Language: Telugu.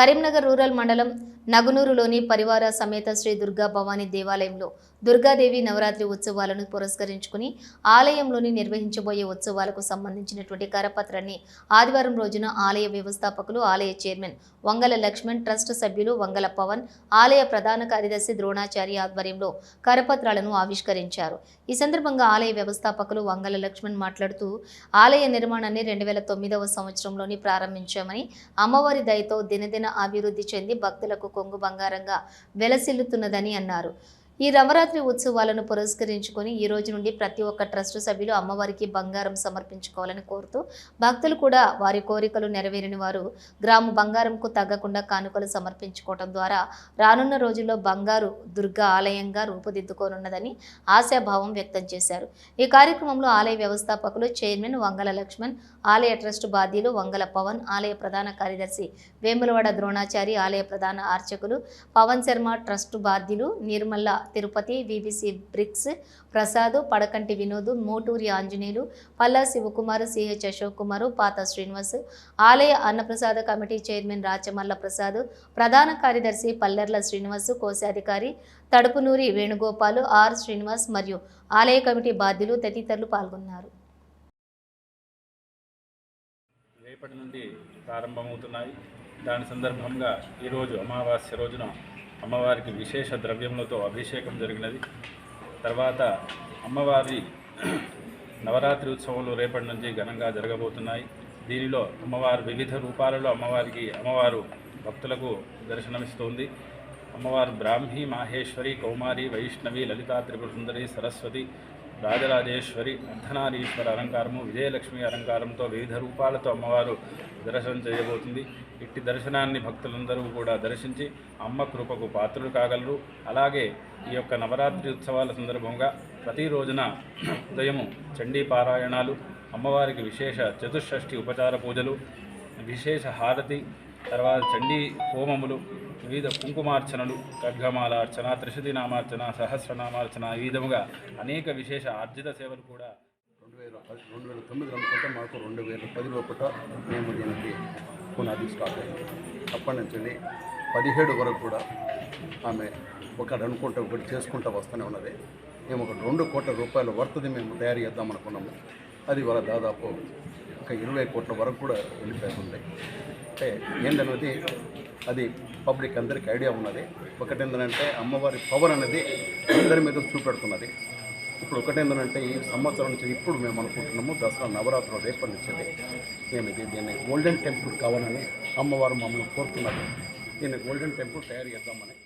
కరీంనగర్ రూరల్ మండలం నగునూరులోని పరివార సమేత శ్రీ దుర్గా భవానీ దేవాలయంలో దుర్గాదేవి నవరాత్రి ఉత్సవాలను పురస్కరించుకుని ఆలయంలోని నిర్వహించబోయే ఉత్సవాలకు సంబంధించినటువంటి కరపత్రాన్ని ఆదివారం రోజున ఆలయ వ్యవస్థాపకులు ఆలయ చైర్మన్ వంగల లక్ష్మణ్ ట్రస్ట్ సభ్యులు వంగల పవన్ ఆలయ ప్రధాన కార్యదర్శి ద్రోణాచారి ఆధ్వర్యంలో కరపత్రాలను ఆవిష్కరించారు. ఈ సందర్భంగా ఆలయ వ్యవస్థాపకులు వంగల లక్ష్మణ్ మాట్లాడుతూ ఆలయ నిర్మాణాన్ని రెండు వేల తొమ్మిదవ సంవత్సరంలోని ప్రారంభించామని అమ్మవారి దయతో దినదిన అభివృద్ధి చెంది భక్తులకు కొంగు బంగారంగా వెలసిల్లుతున్నదని అన్నారు. ఈ నవరాత్రి ఉత్సవాలను పురస్కరించుకొని ఈ రోజు నుండి ప్రతి ఒక్క ట్రస్ట్ సభ్యులు అమ్మవారికి బంగారం సమర్పించుకోవాలని కోరుతూ భక్తులు కూడా వారి కోరికలు నెరవేరిన వారు గ్రాము బంగారంకు తగ్గకుండా కానుకలు సమర్పించుకోవడం ద్వారా రానున్న రోజుల్లో బంగారు దుర్గా ఆలయంగా రూపుదిద్దుకోనున్నదని ఆశాభావం వ్యక్తం చేశారు. ఈ కార్యక్రమంలో ఆలయ వ్యవస్థాపకులు చైర్మన్ వంగల లక్ష్మణ్ ఆలయ ట్రస్ట్ బాధ్యులు వంగల పవన్ ఆలయ ప్రధాన కార్యదర్శి వేములవాడ ద్రోణాచారి ఆలయ ప్రధాన అర్చకులు పవన్ శర్మ ట్రస్ట్ బాధ్యులు Nirmala Tirupati VVC bricks Prasad Padakanti Vinod Moturi Anjaneyulu Palla Shivakumar CH Ashok Kumar Patha Srinivas ఆలయ అన్నప్రసాద కమిటీ చైర్మన్ రాచమల్ల ప్రసాద్ ప్రధాన కార్యదర్శి పల్లెర్ల శ్రీనివాస్ కోశాధికారి తడుపునూరి వేణుగోపాల్ ఆర్ శ్రీనివాస్ మరియు ఆలయ కమిటీ బాధ్యులు తదితరులు పాల్గొన్నారు. రేపటి నుండి ప్రారంభమవుతున్నాయి. దాని సందర్భంగా ఈరోజు అమావాస్య రోజున అమ్మవారికి విశేష ద్రవ్యములతో అభిషేకం జరిగినది. తర్వాత అమ్మవారి నవరాత్రి ఉత్సవాలు రేపటి నుంచి ఘనంగా జరగబోతున్నాయి. దీనిలో అమ్మవారు వివిధ రూపాలలో అమ్మవారికి అమ్మవారు భక్తులకు దర్శనమిస్తోంది. అమ్మవారు బ్రాహ్మీ మాహేశ్వరి కౌమారి వైష్ణవి లలితా త్రిపుర సుందరి సరస్వతి రాజరాజేశ్వరి అర్ధనారీశ్వర అలంకారము విజయలక్ష్మి అలంకారంతో వివిధ రూపాలతో అమ్మవారు దర్శనం చేయబోతుంది. ఇట్టి దర్శనాన్ని భక్తులందరూ కూడా దర్శించి అమ్మ కృపకు పాత్రులు కాగలరు. అలాగే ఈ యొక్క నవరాత్రి ఉత్సవాల సందర్భంగా ప్రతి రోజున ఉదయము చండీ పారాయణాలు అమ్మవారికి విశేష చతుషష్ఠి ఉపచార పూజలు విశేష హారతి తర్వాత చండీ హోమములు వివిధ కుంకుమార్చనలు ఖడ్గమాలార్చన త్రిశతి నామార్చన సహస్రనామార్చన ఈ విధముగా అనేక విశేష ఆర్జిత సేవలు కూడా రెండు వేల పది రెండు వేల తొమ్మిది అనుకుంటే మాకు రెండు వేల పది లోపల మేము దీనికి పునాది స్టార్ట్ అయింది. అప్పటి నుంచి పదిహేడు వరకు కూడా ఆమె ఒకటి అనుకుంటే ఒకటి చేసుకుంటూ వస్తూనే ఉన్నది. మేము ఒక రెండు కోట్ల రూపాయల వర్తది మేము తయారు చేద్దాం అనుకున్నాము. అది వాళ్ళ దాదాపు ఒక ఇరవై కోట్ల వరకు కూడా వెళ్ళిపోతుంది అంటే ఏంటన్నది అది పబ్లిక్ అందరికీ ఐడియా ఉన్నది. ఒకటి ఏంటంటే అమ్మవారి పవర్ అనేది అందరి మీద చూపెడుతున్నది. ఇప్పుడు ఒకటేందనంటే ఈ సంవత్సరం నుంచి ఇప్పుడు మేము అనుకుంటున్నాము దసరా నవరాత్రులు రేపటి నుంచి మేము ఇది దీన్ని గోల్డెన్ టెంపుల్ కావాలని అమ్మవారు మమ్మల్ని కోరుతున్నారు. దీన్ని గోల్డెన్ టెంపుల్ తయారు చేద్దామని